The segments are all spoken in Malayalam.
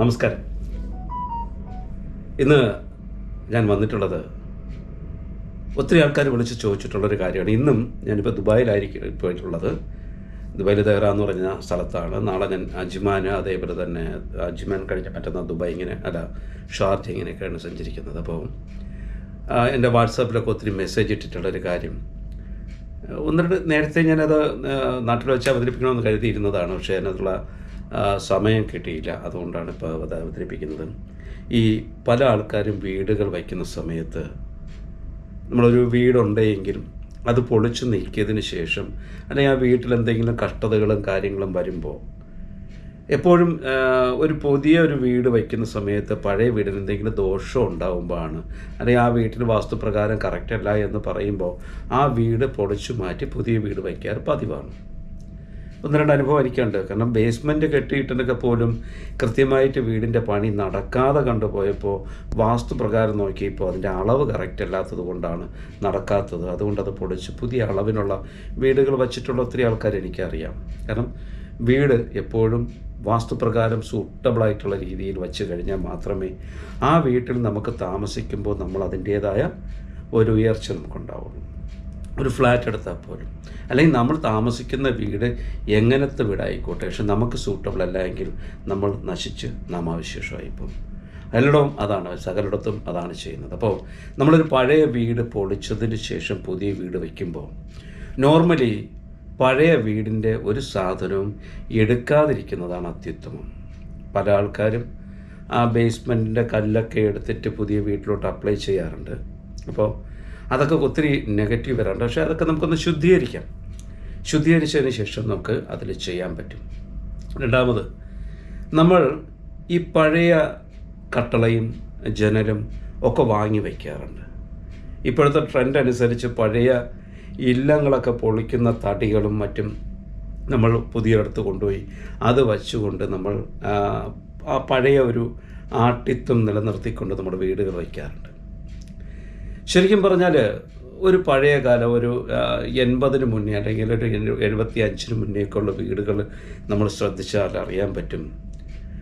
നമസ്കാരം. ഇന്ന് ഞാൻ വന്നിട്ടുള്ളത് ഒത്തിരി ആൾക്കാർ വിളിച്ച് ചോദിച്ചിട്ടുള്ളൊരു കാര്യമാണ്. ഇന്നും ഞാനിപ്പോൾ ദുബായിലായിരിക്കും പോയിട്ടുള്ളത്. ദുബായിൽ തേറ എന്ന് പറഞ്ഞ സ്ഥലത്താണ്. നാളെ ഞാൻ അജ്മാൻ അതേപോലെ തന്നെ അജ്മാൻ കഴിഞ്ഞ മറ്റന്നാൾ ദുബായ് ഇങ്ങനെ അല്ല ഷാർജ ഇങ്ങനെയൊക്കെയാണ് സഞ്ചരിക്കുന്നത്. അപ്പോൾ എന്റെ വാട്സാപ്പിലൊക്കെ ഒത്തിരി മെസ്സേജ് ഇട്ടിട്ടുള്ളൊരു കാര്യം. ഒന്ന് രണ്ട് നേരത്തെ ഞാനത് നാട്ടിൽ വെച്ച് അവതരിപ്പിക്കണമെന്ന് കരുതിയിരുന്നതാണ്. പക്ഷേ അതിനകത്തുള്ള സമയം കിട്ടിയില്ല. അതുകൊണ്ടാണ് ഇപ്പോൾ അത് അവതരിപ്പിക്കുന്നത്. ഈ പല ആൾക്കാരും വീടുകൾ വയ്ക്കുന്ന സമയത്ത് നമ്മളൊരു വീടുണ്ടെങ്കിലും അത് പൊളിച്ചു നീക്കിയതിന് ശേഷം അല്ലെങ്കിൽ ആ വീട്ടിൽ എന്തെങ്കിലും കഷ്ടതകളും കാര്യങ്ങളും വരുമ്പോൾ എപ്പോഴും ഒരു പുതിയ ഒരു വീട് വയ്ക്കുന്ന സമയത്ത് പഴയ വീടിന് എന്തെങ്കിലും ദോഷം ഉണ്ടാകുമ്പോഴാണ് അല്ലെങ്കിൽ ആ വീട്ടിൽ വാസ്തുപ്രകാരം കറക്റ്റല്ല എന്ന് പറയുമ്പോൾ ആ വീട് പൊളിച്ചു മാറ്റി പുതിയ വീട് വയ്ക്കാറ് പതിവാണ്. ഒന്ന് രണ്ട് അനുഭവം എനിക്കുണ്ട് കാരണം ബേസ്മെന്റ് കെട്ടിയിട്ടൊക്കെ പോലും കൃത്യമായിട്ട് വീടിന്റെ പണി നടക്കാതെ കണ്ടുപോയപ്പോൾ വാസ്തു പ്രകാരം നോക്കിയപ്പോൾ അതിന്റെ അളവ് കറക്റ്റ് അല്ലാത്തത് കൊണ്ടാണ് നടക്കാത്തത്. അതുകൊണ്ട് അത് പൊളിച്ച് പുതിയ അളവിനുള്ള വീടുകൾ വച്ചിട്ടുള്ള ഒത്തിരി ആൾക്കാർ എനിക്കറിയാം. കാരണം വീട് എപ്പോഴും വാസ്തുപ്രകാരം സൂട്ടബിളായിട്ടുള്ള രീതിയിൽ വച്ച് കഴിഞ്ഞാൽ മാത്രമേ ആ വീട്ടിൽ നമുക്ക് താമസിക്കുമ്പോൾ നമ്മൾ അതിന്റേതായ ഒരു ഉയർച്ച നമുക്കുണ്ടാവുള്ളൂ. ഒരു ഫ്ലാറ്റ് എടുത്താൽ പോലും. അല്ലെങ്കിൽ നമ്മൾ താമസിക്കുന്ന വീട് എങ്ങനത്തെ വീടായിക്കോട്ടെ. പക്ഷെ നമുക്ക് സൂട്ടബിൾ അല്ല എങ്കിൽ നമ്മൾ നശിച്ച് നാമാവിശേഷമായി പോകും. എല്ലായിടവും അതാണ് സകലിടത്തും അതാണ് ചെയ്യുന്നത്. അപ്പോൾ നമ്മളൊരു പഴയ വീട് പൊളിച്ചതിന് ശേഷം പുതിയ വീട് വയ്ക്കുമ്പോൾ നോർമലി പഴയ വീടിന്റെ ഒരു സാധനവും എടുക്കാതിരിക്കുന്നതാണ് അത്യുത്തമം. പല ആൾക്കാരും ആ ബേസ്മെന്റിന്റെ കല്ലൊക്കെ എടുത്തിട്ട് പുതിയ വീട്ടിലോട്ട് അപ്ലൈ ചെയ്യാറുണ്ട്. അപ്പോൾ അതൊക്കെ ഒത്തിരി നെഗറ്റീവ് വരാറുണ്ട്. പക്ഷേ അതൊക്കെ നമുക്കൊന്ന് ശുദ്ധീകരിക്കാം. ശുദ്ധീകരിച്ചതിന് ശേഷം നമുക്ക് അതിൽ ചെയ്യാൻ പറ്റും. രണ്ടാമത് നമ്മൾ ഈ പഴയ കട്ടളയും ജനലും ഒക്കെ വാങ്ങി വയ്ക്കാറുണ്ട് ഇപ്പോഴത്തെ ട്രെൻഡ് അനുസരിച്ച് പഴയ ഇല്ലങ്ങളൊക്കെ പൊളിക്കുന്ന തടികളും മറ്റും നമ്മൾ പുതിയടത്ത് കൊണ്ടുപോയി അത് വച്ചുകൊണ്ട് നമ്മൾ ആ, പഴയ ഒരു ആട്ടിത്വം നിലനിർത്തിക്കൊണ്ട് നമ്മുടെ വീടുകൾ വയ്ക്കാറുണ്ട് ശരിക്കും പറഞ്ഞാൽ ഒരു പഴയ കാലം ഒരു എൺപതിന് മുന്നേ അല്ലെങ്കിൽ ഒരു എഴു- എഴുപത്തി അഞ്ചിന് മുന്നേയൊക്കെ ഉള്ള വീടുകൾ നമ്മൾ ശ്രദ്ധിച്ചാൽ അറിയാൻ പറ്റും.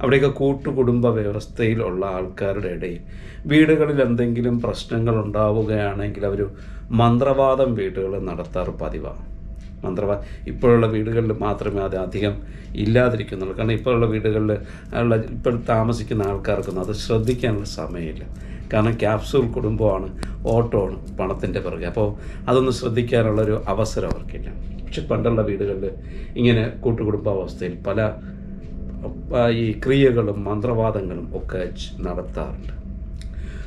അവിടെയൊക്കെ കൂട്ടുകുടുംബ വ്യവസ്ഥയിലുള്ള ആൾക്കാരുടെ ഇടയിൽ വീടുകളിൽ എന്തെങ്കിലും പ്രശ്നങ്ങൾ ഉണ്ടാവുകയാണെങ്കിൽ അവർ മന്ത്രവാദം വീടുകൾ നടത്താറ് പതിവാണ്. മന്ത്രവാ ഇപ്പോഴുള്ള വീടുകളിൽ മാത്രമേ അത് അധികം ഇല്ലാതിരിക്കുന്നുള്ളൂ. കാരണം ഇപ്പോഴുള്ള വീടുകളിൽ ഉള്ള ഇപ്പോൾ താമസിക്കുന്ന ആൾക്കാർക്കൊന്നും അത് ശ്രദ്ധിക്കാനുള്ള സമയമില്ല. കാരണം ക്യാപ്സൂൾ കുടുംബമാണ് ഓട്ടോ ആണ് പണത്തിന്റെ പിറകെ. അപ്പോൾ അതൊന്നും ശ്രദ്ധിക്കാനുള്ളൊരു അവസരം അവർക്കില്ല. പക്ഷെ പണ്ടുള്ള വീടുകളിൽ ഇങ്ങനെ കൂട്ടുകുടുംബാവസ്ഥയിൽ പല ഈ ക്രിയകളും മന്ത്രവാദങ്ങളും ഒക്കെ നടത്താറുണ്ട്.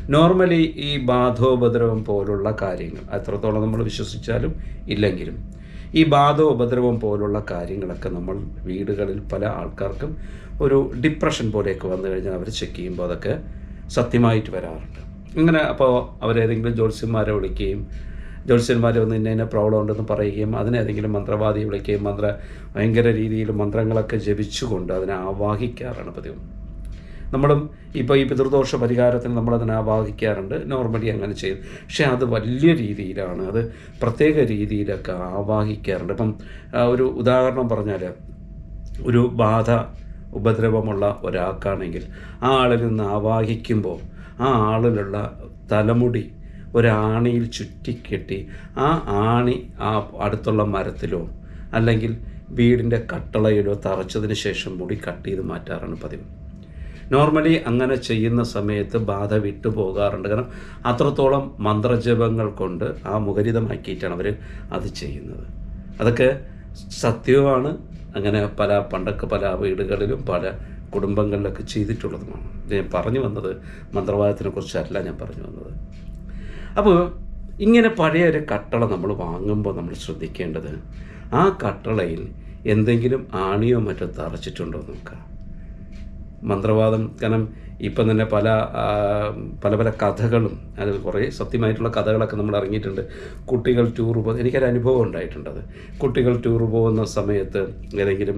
നോർമലി ഈ ബാധോപദ്രവം പോലുള്ള കാര്യങ്ങൾ എത്രത്തോളം നമ്മൾ വിശ്വസിച്ചാലും ഇല്ലെങ്കിലും ഈ ബാധോപദ്രവം പോലുള്ള കാര്യങ്ങളൊക്കെ നമ്മൾ വീടുകളിൽ പല ആൾക്കാർക്കും ഒരു ഡിപ്രഷൻ പോലെയൊക്കെ വന്നു കഴിഞ്ഞാൽ അവർ ചെക്ക് ചെയ്യുമ്പോൾ അതൊക്കെ സത്യമായിട്ട് വരാറുണ്ട്. അങ്ങനെ അപ്പോൾ അവരേതെങ്കിലും ജ്യോത്സ്യന്മാരെ വിളിക്കുകയും ജ്യോത്സ്യന്മാരെ ഒന്ന് ഇന്ന ഇന്ന പ്രോബ്ലം ഉണ്ടെന്ന് പറയുകയും അതിനെ ഏതെങ്കിലും മന്ത്രവാദിയെ വിളിക്കുകയും മന്ത്ര ഭയങ്കര രീതിയിൽ മന്ത്രങ്ങളൊക്കെ ജപിച്ചുകൊണ്ട് അതിനെ ആവാഹിക്കാറാണ് പതിവ്. നമ്മളും ഇപ്പോൾ ഈ പിതൃദോഷ പരിഹാരത്തിന് നമ്മളതിനെ ആവാഹിക്കാറുണ്ട്. നോർമലി അങ്ങനെ ചെയ്യും. പക്ഷേ അത് വലിയ രീതിയിലാണ്. അത് പ്രത്യേക രീതിയിലൊക്കെ ആവാഹിക്കാറുണ്ട്. ഇപ്പം ഒരു ഉദാഹരണം പറഞ്ഞാൽ ഒരു ബാധ ഉപദ്രവമുള്ള ഒരാൾക്കാണെങ്കിൽ ആ ആളിൽ നിന്ന് ആവാഹിക്കുമ്പോൾ ആ ആളിലുള്ള തലമുടി ഒരാണിയിൽ ചുറ്റിക്കെട്ടി ആ ആണി ആ അടുത്തുള്ള മരത്തിലോ അല്ലെങ്കിൽ വീടിന്റെ കട്ടളയിലോ തറച്ചതിന് ശേഷം മുടി കട്ട് ചെയ്ത് മാറ്റാറാണ് പതിവ്. നോർമലി അങ്ങനെ ചെയ്യുന്ന സമയത്ത് ബാധ വിട്ടു പോകാറുണ്ട്. കാരണം അത്രത്തോളം മന്ത്രജപങ്ങൾ കൊണ്ട് ആ മുഖരിതമാക്കിയിട്ടാണ് അവർ അത് ചെയ്യുന്നത്. അതൊക്കെ സത്യവുമാണ്. അങ്ങനെ പല പണ്ടൊക്കെ പല വീടുകളിലും പല കുടുംബങ്ങളിലൊക്കെ ചെയ്തിട്ടുള്ളതുമാണ്. ഞാൻ പറഞ്ഞു വന്നത് മന്ത്രവാദത്തിനെ കുറിച്ചല്ല ഞാൻ പറഞ്ഞു വന്നത്. അപ്പോൾ ഇങ്ങനെ പഴയ ഒരു കട്ടള നമ്മൾ വാങ്ങുമ്പോൾ നമ്മൾ ശ്രദ്ധിക്കേണ്ടത് ആ കട്ടളയിൽ എന്തെങ്കിലും ആണിയോ മറ്റോ തറച്ചിട്ടുണ്ടോ നോക്കാം മന്ത്രവാദം. കാരണം ഇപ്പം തന്നെ പല പല പല കഥകളും അത് കുറേ സത്യമായിട്ടുള്ള കഥകളൊക്കെ നമ്മൾ ഇറങ്ങിയിട്ടുണ്ട്. കുട്ടികൾ ടൂർ പോകുന്ന എനിക്കൊരു അനുഭവം ഉണ്ടായിട്ടുണ്ട് അത്. കുട്ടികൾ ടൂർ പോകുന്ന സമയത്ത് ഏതെങ്കിലും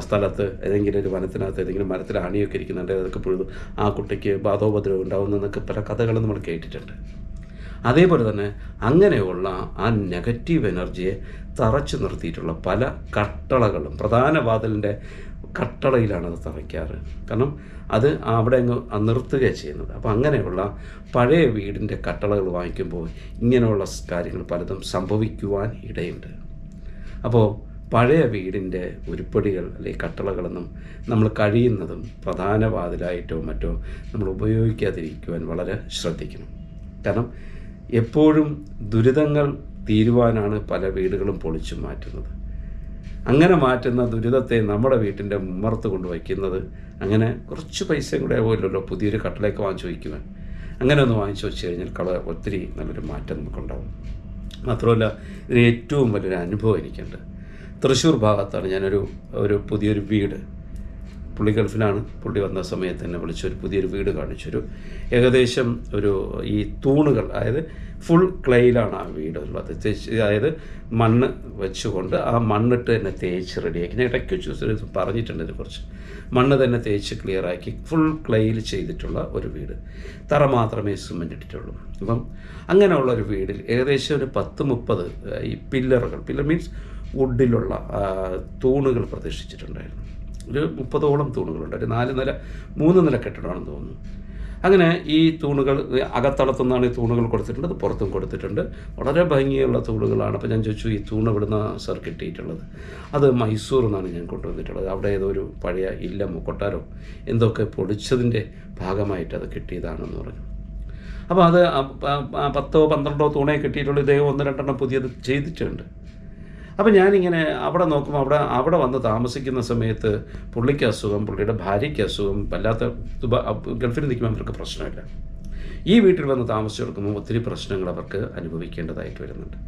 സ്ഥലത്ത് ഏതെങ്കിലും ഒരു വനത്തിനകത്ത് ഏതെങ്കിലും മരത്തിൽ അണിയൊക്കെ ഇരിക്കുന്നുണ്ട്. അതൊക്കെ പൊഴുതു. ആ കുട്ടിക്ക് ബാധോപദ്രവം ഉണ്ടാവുന്നതൊക്കെ പല കഥകളും നമ്മൾ കേട്ടിട്ടുണ്ട്. അതേപോലെ തന്നെ അങ്ങനെയുള്ള ആ നെഗറ്റീവ് എനർജിയെ തറച്ചു നിർത്തിയിട്ടുള്ള പല കട്ടളകളും പ്രധാന വാതിലിന്റെ കട്ടളയിലാണ് അത് തറയ്ക്കാറ്. കാരണം അത് അവിടെ അങ്ങ് നിർത്തുകയാണ് ചെയ്യുന്നത്. അപ്പോൾ അങ്ങനെയുള്ള പഴയ വീടിന്റെ കട്ടളകൾ വാങ്ങിക്കുമ്പോൾ ഇങ്ങനെയുള്ള കാര്യങ്ങൾ പലതും സംഭവിക്കുവാൻ ഇടയുണ്ട്. അപ്പോൾ പഴയ വീടിന്റെ ഉരുപ്പടികൾ അല്ലെങ്കിൽ കട്ടളകളെന്നും നമ്മൾ കഴിയുന്നതും പ്രധാന വാതിലായിട്ടോ മറ്റോ നമ്മൾ ഉപയോഗിക്കാതിരിക്കുവാൻ വളരെ ശ്രദ്ധിക്കണം. കാരണം എപ്പോഴും ദുരിതങ്ങൾ തീരുവാനാണ് പല വീടുകളും പൊളിച്ചു മാറ്റുന്നത്. അങ്ങനെ മാറ്റുന്ന ദുരിതത്തെ നമ്മുടെ വീട്ടിന്റെ മുമ്മർത്ത് കൊണ്ട് വയ്ക്കുന്നത് അങ്ങനെ കുറച്ച് പൈസയും കൂടെ ആവുമല്ലോ പുതിയൊരു കട്ടിലേക്ക് വാങ്ങിച്ചു വയ്ക്കുവാൻ. അങ്ങനെ ഒന്ന് വാങ്ങിച്ചു വെച്ച് കഴിഞ്ഞാൽ കള ഒത്തിരി നല്ലൊരു മാറ്റം നമുക്കുണ്ടാവും. മാത്രമല്ല ഇതിന് ഏറ്റവും വലിയൊരു അനുഭവം എനിക്കുണ്ട്. തൃശ്ശൂർ ഭാഗത്താണ് ഞാനൊരു ഒരു പുതിയൊരു വീട് പുള്ളി ഗൾഫിലാണ്. പുള്ളി വന്ന സമയത്ത് തന്നെ വിളിച്ചൊരു പുതിയൊരു വീട് കാണിച്ചൊരു ഏകദേശം ഒരു ഈ തൂണുകൾ അതായത് ഫുൾ ക്ലേയിലാണ് ആ വീട് ഉള്ളത്. അതായത് മണ്ണ് വെച്ചുകൊണ്ട് ആ മണ്ണിട്ട് തന്നെ തേച്ച് റെഡിയാക്കി. ഞാൻ ഇടയ്ക്ക് ചൂസ് പറഞ്ഞിട്ടുണ്ട് ഇതിനെക്കുറിച്ച്. മണ്ണ് തന്നെ തേച്ച് ക്ലിയറാക്കി ഫുൾ ക്ലേയിൽ ചെയ്തിട്ടുള്ള ഒരു വീട്. തറ മാത്രമേ സിമെന്റ് ഇട്ടിട്ടുള്ളൂ. അപ്പം അങ്ങനെയുള്ള ഒരു വീടിൽ ഏകദേശം ഒരു പത്ത് മുപ്പത് ഈ പില്ലറുകൾ പില്ലർ മീൻസ് വുഡിലുള്ള തൂണുകൾ പ്രതീക്ഷിച്ചിട്ടുണ്ടായിരുന്നു ഒരു മുപ്പതോളം തൂണുകളുണ്ട്. ഒരു നാല് നില മൂന്ന് നില കെട്ടിടമാണെന്ന് തോന്നുന്നു. അങ്ങനെ ഈ തൂണുകൾ അകത്തളത്തുനിന്നാണ് ഈ തൂണുകൾ കൊടുത്തിട്ടുണ്ട്. അത് പുറത്തും കൊടുത്തിട്ടുണ്ട്. വളരെ ഭംഗിയുള്ള തൂണുകളാണ്. അപ്പോൾ ഞാൻ ചോദിച്ചു ഈ തൂണ് ഇവിടുന്ന് സർ കിട്ടിയിട്ടുള്ളത്? അത് മൈസൂർ നിന്നാണ് ഞാൻ കൊണ്ടുവന്നിട്ടുള്ളത്. അവിടെ ഏതോ ഒരു പഴയ ഇല്ലമോ കൊട്ടാരോ എന്തൊക്കെ പൊടിച്ചതിന്റെ ഭാഗമായിട്ട് അത് കിട്ടിയതാണെന്ന് പറഞ്ഞു. അപ്പോൾ അത് പത്തോ പന്ത്രണ്ടോ തൂണേ കിട്ടിയിട്ടുള്ളൂ. ഇദ്ദേഹം ഒന്ന് രണ്ടെണ്ണം പുതിയത് ചെയ്തിട്ടുണ്ട്. അപ്പോൾ ഞാനിങ്ങനെ അവിടെ നോക്കുമ്പോൾ അവിടെ അവിടെ വന്ന് താമസിക്കുന്ന സമയത്ത് പുള്ളിക്ക് അസുഖം പുള്ളിയുടെ ഭാര്യയ്ക്ക് അസുഖം വല്ലാത്ത ഗൾഫിൽ നിൽക്കുമ്പോൾ അവർക്ക് പ്രശ്നമില്ല. ഈ വീട്ടിൽ വന്ന് താമസിച്ചെടുക്കുമ്പോൾ ഒത്തിരി പ്രശ്നങ്ങൾ അവർക്ക് അനുഭവിക്കേണ്ടതായിട്ട് വരുന്നുണ്ട്.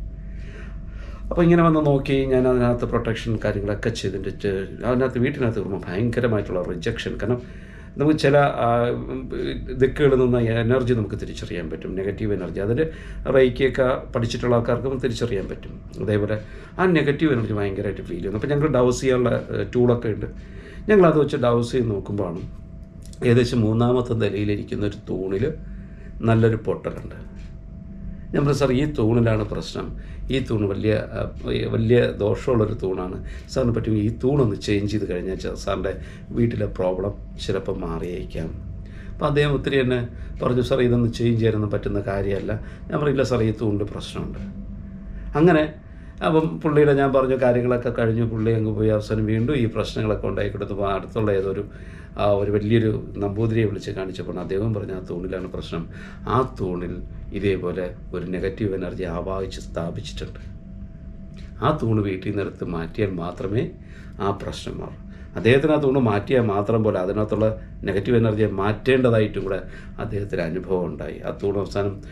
അപ്പോൾ ഇങ്ങനെ വന്ന് നോക്കി ഞാൻ അതിനകത്ത് പ്രൊട്ടക്ഷൻ കാര്യങ്ങളൊക്കെ ചെയ്തിട്ട് അതിനകത്ത് വീട്ടിനകത്ത് വരുമ്പോൾ ഭയങ്കരമായിട്ടുള്ള റിജക്ഷൻ കാരണം നമുക്ക് ചില ദിക്കുകളിൽ നിന്ന് എനർജി നമുക്ക് തിരിച്ചറിയാൻ പറ്റും. Negative energy. അതിൽ റൈക്കിയൊക്കെ പഠിച്ചിട്ടുള്ള ആൾക്കാർക്കും തിരിച്ചറിയാൻ പറ്റും. അതേപോലെ ആ നെഗറ്റീവ് എനർജി ഭയങ്കരമായിട്ട് ഫീൽ ചെയ്യുന്നു. അപ്പോൾ ഞങ്ങൾ ഡൗസ് ചെയ്യാനുള്ള ടൂളൊക്കെ ഉണ്ട്. ഞങ്ങൾ അത് വെച്ച് ഡൗസ് ചെയ്ത് നോക്കുമ്പോഴാണ് ഏകദേശം മൂന്നാമത്തെ നിലയിലിരിക്കുന്ന ഒരു തൂണിൽ നല്ലൊരു പൊട്ടലുണ്ട്. ഞാൻ പറഞ്ഞു സാർ ഈ തൂണിലാണ് പ്രശ്നം. ഈ തൂണ് വലിയ വലിയ ദോഷമുള്ളൊരു തൂണാണ്. സാറിന് പറ്റും ഈ തൂണൊന്ന് ചേഞ്ച് ചെയ്ത് കഴിഞ്ഞാൽ സാറിന്റെ വീട്ടിലെ പ്രോബ്ലം ചിലപ്പോൾ മാറിയേക്കാം. അപ്പോൾ അദ്ദേഹം ഒത്തിരി തന്നെ പറഞ്ഞു സാർ ഇതൊന്ന് ചേഞ്ച് ചെയ്യാനൊന്നും പറ്റുന്ന കാര്യമല്ല. ഞാൻ പറയില്ല സാർ ഈ തൂണിന്റെ പ്രശ്നമുണ്ട്. അങ്ങനെ അപ്പം പുള്ളിയുടെ ഞാൻ പറഞ്ഞ കാര്യങ്ങളൊക്കെ കഴിഞ്ഞു പുള്ളി അങ്ങ് പോയി അവസാനം വീണ്ടും ഈ പ്രശ്നങ്ങളൊക്കെ ഉണ്ടായിക്കൊടുത്തപ്പോൾ അടുത്തുള്ള ഏതൊരു ഒരു വലിയൊരു നമ്പൂതിരിയെ വിളിച്ച് കാണിച്ചപ്പോൾ അദ്ദേഹം പറഞ്ഞ ആ തൂണിലാണ് പ്രശ്നം. ആ തൂണിൽ ഇതേപോലെ ഒരു നെഗറ്റീവ് എനർജി ആവാഹിച്ച് സ്ഥാപിച്ചിട്ടുണ്ട്. ആ തൂണ് വീട്ടിൽ നിന്നെടുത്ത് മാറ്റിയാൽ മാത്രമേ ആ പ്രശ്നം മാറും. അദ്ദേഹത്തിന് ആ തൂണ് മാറ്റിയാൽ മാത്രം പോലെ അതിനകത്തുള്ള നെഗറ്റീവ് എനർജിയെ മാറ്റേണ്ടതായിട്ടും കൂടെ അദ്ദേഹത്തിന് അനുഭവം ഉണ്ടായി. ആ തൂണ് അവസാനം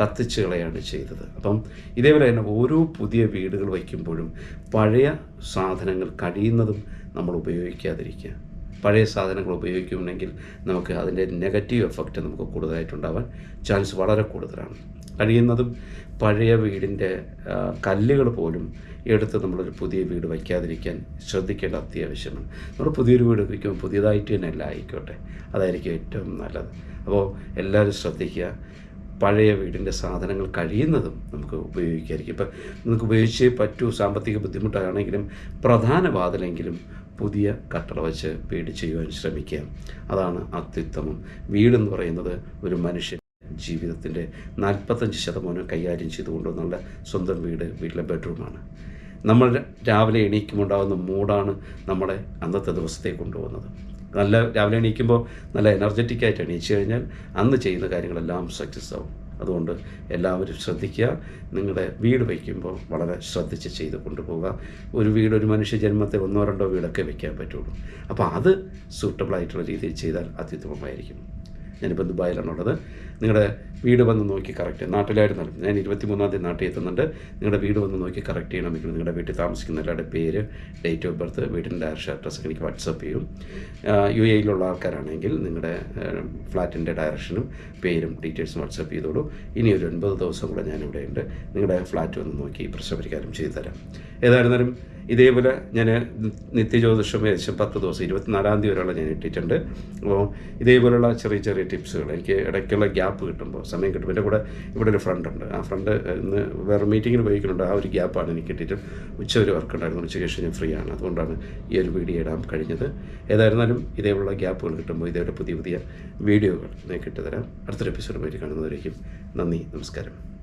കത്തിച്ച് കളയാണ് ചെയ്തത്. അപ്പം ഇതേപോലെ തന്നെ ഓരോ പുതിയ വീടുകൾ വയ്ക്കുമ്പോഴും പഴയ സാധനങ്ങൾ കഴിയുന്നതും നമ്മൾ ഉപയോഗിക്കാതിരിക്കുക. പഴയ സാധനങ്ങൾ ഉപയോഗിക്കുന്നുണ്ടെങ്കിൽ നമുക്ക് അതിന്റെ നെഗറ്റീവ് എഫക്റ്റ് നമുക്ക് കൂടുതലായിട്ടുണ്ടാവാൻ ചാൻസ് വളരെ കൂടുതലാണ്. കഴിയുന്നതും പഴയ വീടിന്റെ കല്ലുകൾ പോലും എടുത്ത് നമ്മളൊരു പുതിയ വീട് വയ്ക്കാതിരിക്കാൻ ശ്രദ്ധിക്കേണ്ട അത്യാവശ്യമാണ്. നമ്മൾ പുതിയൊരു വീട് വയ്ക്കുമ്പോൾ പുതിയതായിട്ട് തന്നെ എല്ലാം ആയിക്കോട്ടെ. അതായിരിക്കും ഏറ്റവും നല്ലത്. അപ്പോൾ എല്ലാവരും ശ്രദ്ധിക്കുക പഴയ വീടിന്റെ സാധനങ്ങൾ കഴിയുന്നതും നമുക്ക് ഉപയോഗിക്കാതിരിക്കും ഇപ്പം നമുക്ക് ഉപയോഗിച്ചേ പറ്റൂ സാമ്പത്തിക ബുദ്ധിമുട്ടാണെങ്കിലും പ്രധാന വാതിലെങ്കിലും പുതിയ കട്ടള വെച്ച് വീട് ചെയ്യുവാൻ ശ്രമിക്കുക. അതാണ് അത്യുത്തമം. വീടെന്ന് പറയുന്നത് ഒരു മനുഷ്യൻ ജീവിതത്തിന്റെ നാൽപ്പത്തഞ്ച് ശതമാനം കൈകാര്യം ചെയ്തുകൊണ്ടുവന്നുള്ള സ്വന്തം വീട് വീട്ടിലെ ബെഡ്റൂമാണ്. നമ്മൾ രാവിലെ എണീക്കുമുണ്ടാകുന്ന മൂഡാണ് നമ്മളെ അന്നത്തെ ദിവസത്തേക്ക് കൊണ്ടുപോകുന്നത്. നല്ല രാവിലെ എണീക്കുമ്പോൾ നല്ല എനർജറ്റിക്കായിട്ട് എണീച്ചു കഴിഞ്ഞാൽ അന്ന് ചെയ്യുന്ന കാര്യങ്ങളെല്ലാം സക്സസ് ആവും. അതുകൊണ്ട് എല്ലാവരും ശ്രദ്ധിക്കുക. നിങ്ങളുടെ വീട് വയ്ക്കുമ്പോൾ വളരെ ശ്രദ്ധിച്ച് ചെയ്ത് കൊണ്ടുപോകുക ഒരു വീട് ഒരു മനുഷ്യ ജന്മത്തെ ഒന്നോ രണ്ടോ വീടൊക്കെ വയ്ക്കാൻ പറ്റുള്ളൂ. അപ്പോൾ അത് സൂട്ടബിൾ ആയിട്ടുള്ള രീതിയിൽ ചെയ്താൽ അത്യുത്തമമായിരിക്കും ഞാനിപ്പോൾ ദുബായിലാണുള്ളത്. നിങ്ങളുടെ വീട് വന്ന് നോക്കി കറക്റ്റ് നാട്ടിലായിരുന്നാലും ഞാൻ ഇരുപത്തി മൂന്നാം തീയതി നാട്ടിൽ എത്തുന്നുണ്ട്. നിങ്ങളുടെ വീട് വന്ന് നോക്കി കറക്റ്റ് ചെയ്യണം. ചെയ്യണമെങ്കിൽ നിങ്ങളുടെ വീട്ടിൽ താമസിക്കുന്ന എല്ലാവരുടെ പേര് ഡേറ്റ് ഓഫ് ബർത്ത് വീടിന്റെ ഡയറക്ഷൻ അഡ്രസ്സ് എനിക്ക് വാട്സപ്പ് ചെയ്യും. യു എയിലുള്ള ആൾക്കാരാണെങ്കിൽ നിങ്ങളുടെ ഫ്ലാറ്റിന്റെ ഡയറക്ഷനും പേരും ഡീറ്റെയിൽസും വാട്സപ്പ് ചെയ്തോളൂ. ഇനി ഒരു ഒൻപത് ദിവസം കൂടെ ഞാനിവിടെയുണ്ട്. നിങ്ങളുടെ ഫ്ലാറ്റ് വന്ന് നോക്കി പ്രശ്നപരിഹാരം ചെയ്തു തരാം ഏതായിരുന്നാലും ഇതേപോലെ ഞാൻ നിത്യജ്യോതിഷം ഏകദേശം പത്ത് ദിവസം ഇരുപത്തിനാലാം തീയതി വരെയുള്ള ഞാൻ ഇട്ടിട്ടുണ്ട്. അപ്പോൾ ഇതേപോലെയുള്ള ചെറിയ ചെറിയ ടിപ്സുകൾ എനിക്ക് ഇടയ്ക്കുള്ള ഗ്യാപ്പ് കിട്ടുമ്പോൾ സമയം കിട്ടുമ്പോൾ. എന്റെ കൂടെ ഇവിടെ ഒരു ഫ്രണ്ട് ഉണ്ട്. ആ ഫ്രണ്ട് ഇന്ന് വേറെ മീറ്റിങ്ങിന് പോയിക്കുന്നുണ്ട്. ആ ഒരു ഗ്യാപ്പാണ് എനിക്ക് കിട്ടിയിട്ട്. ഉച്ച ഒരു വർക്ക് ഉണ്ടായിരുന്നു. ഉച്ചയ്ക്ക് ശേഷം ഞാൻ ഫ്രീ ആണ്. അതുകൊണ്ടാണ് ഈ ഒരു വീഡിയോ ഇടാൻ കഴിഞ്ഞത്. ഏതായിരുന്നാലും ഇതേപോലുള്ള ഗ്യാപ്പുകൾ കിട്ടുമ്പോൾ ഇതേപോലെ പുതിയ പുതിയ വീഡിയോകൾ നിങ്ങൾക്ക് ഇട്ടുതരാം അടുത്തൊരു എപ്പിസോഡ് പോയിട്ട് കാണുന്നവരേക്കും നന്ദി നമസ്കാരം.